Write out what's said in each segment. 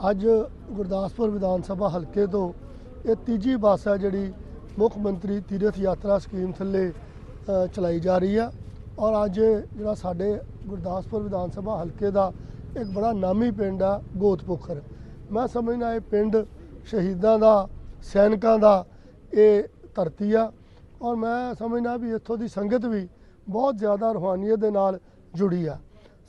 ਅੱਜ ਗੁਰਦਾਸਪੁਰ ਵਿਧਾਨ ਸਭਾ ਹਲਕੇ ਤੋਂ ਇਹ ਤੀਜੀ ਬੱਸ ਹੈ ਜਿਹੜੀ ਮੁੱਖ ਮੰਤਰੀ ਤੀਰਥ ਯਾਤਰਾ ਸਕੀਮ ਥੱਲੇ ਚਲਾਈ ਜਾ ਰਹੀ ਆ। ਔਰ ਅੱਜ ਜਿਹੜਾ ਸਾਡੇ ਗੁਰਦਾਸਪੁਰ ਵਿਧਾਨ ਸਭਾ ਹਲਕੇ ਦਾ ਇੱਕ ਬੜਾ ਨਾਮੀ ਪਿੰਡ ਆ, ਗੋਤਪੁਖਰ। ਮੈਂ ਸਮਝਦਾ ਇਹ ਪਿੰਡ ਸ਼ਹੀਦਾਂ ਦਾ, ਸੈਨਿਕਾਂ ਦਾ ਇਹ ਧਰਤੀ ਆ। ਔਰ ਮੈਂ ਸਮਝਦਾ ਵੀ ਇੱਥੋਂ ਦੀ ਸੰਗਤ ਵੀ ਬਹੁਤ ਜ਼ਿਆਦਾ ਰੂਹਾਨੀਅਤ ਦੇ ਨਾਲ ਜੁੜੀ ਆ।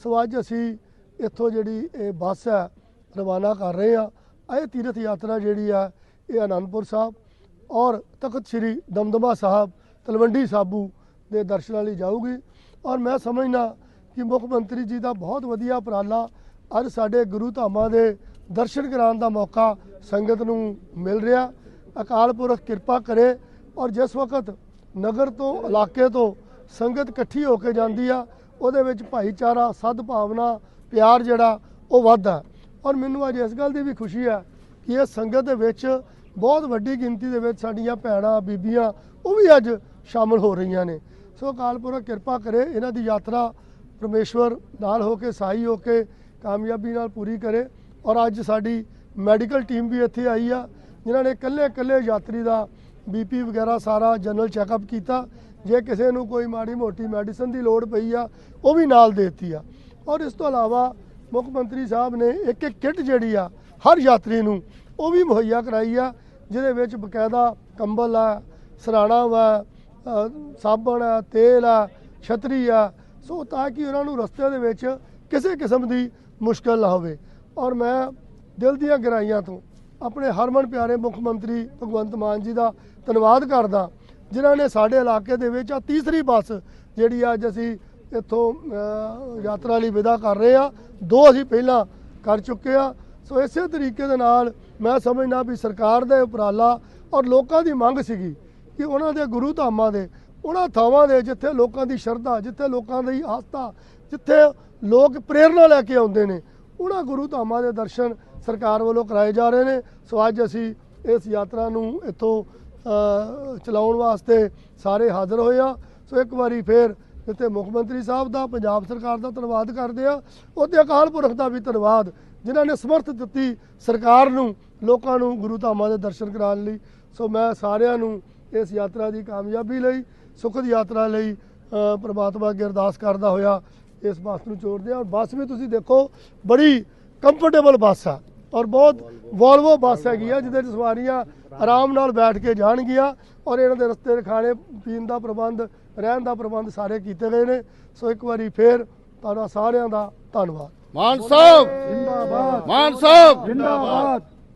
ਸੋ ਅੱਜ ਅਸੀਂ ਇੱਥੋਂ ਜਿਹੜੀ ਇਹ ਬੱਸ ਹੈ ਰਵਾਨਾ ਕਰ ਰਹੇ ਆ ਇਹ ਤੀਰਥ ਯਾਤਰਾ ਜਿਹੜੀ ਆ, ਇਹ ਆਨੰਦਪੁਰ ਸਾਹਿਬ ਔਰ ਤਖਤ ਸ੍ਰੀ ਦਮਦਮਾ ਸਾਹਿਬ, ਤਲਵੰਡੀ ਸਾਬੂ ਦੇ ਦਰਸ਼ਨਾਂ ਲਈ ਜਾਊਗੀ। ਔਰ ਮੈਂ ਸਮਝਦਾ ਕਿ ਮੁੱਖ ਮੰਤਰੀ ਜੀ ਦਾ ਬਹੁਤ ਵਧੀਆ ਉਪਰਾਲਾ ਅੱਜ ਸਾਡੇ ਗੁਰੂ ਧਾਮਾਂ ਦੇ ਦਰਸ਼ਨ ਕਰਾਉਣ ਦਾ ਮੌਕਾ ਸੰਗਤ ਨੂੰ ਮਿਲ ਰਿਹਾ। ਅਕਾਲ ਪੁਰਖ ਕਿਰਪਾ ਕਰੇ ਔਰ ਜਿਸ ਵਕਤ ਨਗਰ ਤੋਂ, ਇਲਾਕੇ ਤੋਂ ਸੰਗਤ ਇਕੱਠੀ ਹੋ ਕੇ ਜਾਂਦੀ ਆ, ਉਹਦੇ ਵਿੱਚ ਭਾਈਚਾਰਾ, ਸਦਭਾਵਨਾ, ਪਿਆਰ ਜਿਹੜਾ ਉਹ ਵੱਧਦਾ। ਔਰ ਮੈਨੂੰ ਅੱਜ ਇਸ ਗੱਲ ਦੀ ਵੀ ਖੁਸ਼ੀ ਹੈ ਕਿ ਇਹ ਸੰਗਤ ਦੇ ਵਿੱਚ ਬਹੁਤ ਵੱਡੀ ਗਿਣਤੀ ਦੇ ਵਿੱਚ ਸਾਡੀਆਂ ਭੈਣਾਂ, ਬੀਬੀਆਂ ਉਹ ਵੀ ਅੱਜ ਸ਼ਾਮਲ ਹੋ ਰਹੀਆਂ ਨੇ। ਸੋ ਅਕਾਲ ਪੁਰਖ ਕਿਰਪਾ ਕਰੇ, ਇਹਨਾਂ ਦੀ ਯਾਤਰਾ ਪਰਮੇਸ਼ਵਰ ਨਾਲ ਹੋ ਕੇ, ਸਾਈ ਹੋ ਕੇ ਕਾਮਯਾਬੀ ਨਾਲ ਪੂਰੀ ਕਰੇ। ਔਰ ਅੱਜ ਸਾਡੀ ਮੈਡੀਕਲ ਟੀਮ ਵੀ ਇੱਥੇ ਆਈ ਆ, ਜਿਨ੍ਹਾਂ ਨੇ ਇਕੱਲੇ ਇਕੱਲੇ ਯਾਤਰੀ ਦਾ ਬੀਪੀ ਵਗੈਰਾ ਸਾਰਾ ਜਨਰਲ ਚੈੱਕਅਪ ਕੀਤਾ। ਜੇ ਕਿਸੇ ਨੂੰ ਕੋਈ ਮਾੜੀ ਮੋਟੀ ਮੈਡੀਸਨ ਦੀ ਲੋੜ ਪਈ ਆ, ਉਹ ਵੀ ਨਾਲ ਦੇਤੀ ਆ। ਔਰ ਇਸ ਤੋਂ ਇਲਾਵਾ ਮੁੱਖ ਮੰਤਰੀ ਸਾਹਿਬ ਨੇ ਇੱਕ ਇੱਕ ਕਿੱਟ ਜਿਹੜੀ ਆ, ਹਰ ਯਾਤਰੀ ਨੂੰ, ਉਹ ਵੀ ਮੁਹੱਈਆ ਕਰਾਈ ਆ, ਜਿਹਦੇ ਵਿੱਚ ਬਕਾਇਦਾ ਕੰਬਲ ਆ, ਸਰਾਣਾ ਵਾ ਸਾਬਣ ਆ, ਤੇਲ ਆ, ਛਤਰੀ ਆ, ਸੋ ਤਾਂ ਕਿ ਉਹਨਾਂ ਨੂੰ ਰਸਤੇ ਦੇ ਵਿੱਚ ਕਿਸੇ ਕਿਸਮ ਦੀ ਮੁਸ਼ਕਲ ਨਾ ਹੋਵੇ। ਔਰ ਮੈਂ ਦਿਲ ਦੀਆਂ ਗਹਿਰਾਈਆਂ ਤੋਂ ਆਪਣੇ ਹਰਮਨ ਪਿਆਰੇ ਮੁੱਖ ਮੰਤਰੀ ਭਗਵੰਤ ਮਾਨ ਜੀ ਦਾ ਧੰਨਵਾਦ ਕਰਦਾ, ਜਿਨ੍ਹਾਂ ਨੇ ਸਾਡੇ ਇਲਾਕੇ ਦੇ ਵਿੱਚ ਆ ਤੀਸਰੀ ਬੱਸ ਜਿਹੜੀ ਅੱਜ ਅਸੀਂ ਇੱਥੋਂ ਯਾਤਰਾ ਲਈ ਵਿਦਾ ਕਰ ਰਹੇ ਆ। ਦੋ ਅਸੀਂ ਪਹਿਲਾਂ ਕਰ ਚੁੱਕੇ ਆ। ਸੋ ਇਸੇ ਤਰੀਕੇ ਦੇ ਨਾਲ ਮੈਂ ਸਮਝਦਾ ਵੀ ਸਰਕਾਰ ਦਾ ਉਪਰਾਲਾ ਔਰ ਲੋਕਾਂ ਦੀ ਮੰਗ ਸੀਗੀ ਕਿ ਉਹਨਾਂ ਦੇ ਗੁਰੂ ਧਾਮਾਂ ਦੇ, ਉਹਨਾਂ ਥਾਵਾਂ ਦੇ ਜਿੱਥੇ ਲੋਕਾਂ ਦੀ ਸ਼ਰਧਾ, ਜਿੱਥੇ ਲੋਕਾਂ ਦੀ ਆਸਥਾ, ਜਿੱਥੇ ਲੋਕ ਪ੍ਰੇਰਣਾ ਲੈ ਕੇ ਆਉਂਦੇ ਨੇ, ਉਹਨਾਂ ਗੁਰੂ ਧਾਮਾਂ ਦੇ ਦਰਸ਼ਨ ਸਰਕਾਰ ਵੱਲੋਂ ਕਰਾਏ ਜਾ ਰਹੇ ਨੇ। ਸੋ ਅੱਜ ਅਸੀਂ ਇਸ ਯਾਤਰਾ ਨੂੰ ਇੱਥੋਂ ਚਲਾਉਣ ਵਾਸਤੇ ਸਾਰੇ ਹਾਜ਼ਰ ਹੋਏ ਆ। ਸੋ ਇੱਕ ਵਾਰੀ ਫੇਰ ਜਿੱਥੇ ਮੁੱਖ ਮੰਤਰੀ ਸਾਹਿਬ ਦਾ ਪੰਜਾਬ ਸਰਕਾਰ ਦਾ ਧੰਨਵਾਦ ਕਰਦੇ ਆ। ਉਹਦੇ ਅਕਾਲ ਪੁਰਖ ਦਾ ਵੀ ਧੰਨਵਾਦ ਜਿਨ੍ਹਾਂ ਨੇ ਸਮਰਥ ਦਿੱਤੀ ਸਰਕਾਰ ਨੂੰ ਲੋਕਾਂ ਨੂੰ ਗੁਰੂ ਧਾਮਾਂ ਦੇ ਦਰਸ਼ਨ ਕਰਾਉਣ ਲਈ। ਸੋ ਮੈਂ ਸਾਰਿਆਂ ਨੂੰ ਇਸ ਯਾਤਰਾ ਦੀ ਕਾਮਯਾਬੀ ਲਈ ਸੁਖਦ ਯਾਤਰਾ ਲਈ ਅ, ਪ੍ਰਮਾਤਮਾ ਅੱਗੇ ਅਰਦਾਸ ਕਰਦਾ ਹੋਇਆ ਇਸ ਬੱਸ ਨੂੰ ਜੋੜਦੇ ਆ ਔਰ ਬੱਸ ਵੀ ਤੁਸੀਂ ਦੇਖੋ ਬੜੀ ਕੰਫਰਟੇਬਲ ਬੱਸ ਆ। ਔਰ ਬਹੁਤ ਵੋਲਵੋ ਬੱਸ ਹੈਗੀ ਆ ਜਿਹਦੇ 'ਚ ਸਵਾਰੀਆਂ ਆਰਾਮ ਨਾਲ ਬੈਠ ਕੇ ਜਾਣਗੀਆਂ। ਔਰ ਇਹਨਾਂ ਦੇ ਰਸਤੇ ਦੇ ਖਾਣੇ ਪੀਣ ਦਾ ਪ੍ਰਬੰਧ ਰਹਿਣ ਦਾ ਪ੍ਰਬੰਧ ਸਾਰੇ ਕੀਤੇ ਗਏ ਨੇ। ਸੋ ਇੱਕ ਵਾਰੀ ਫੇਰ ਤੁਹਾਡਾ ਸਾਰਿਆਂ ਦਾ ਧੰਨਵਾਦ। ਮਾਨ ਸਾਹਿਬ! ਜਿੰਦਾਬਾਦ। ਮਾਨ ਸਾਹਿਬ! ਜਿੰਦਾਬਾਦ।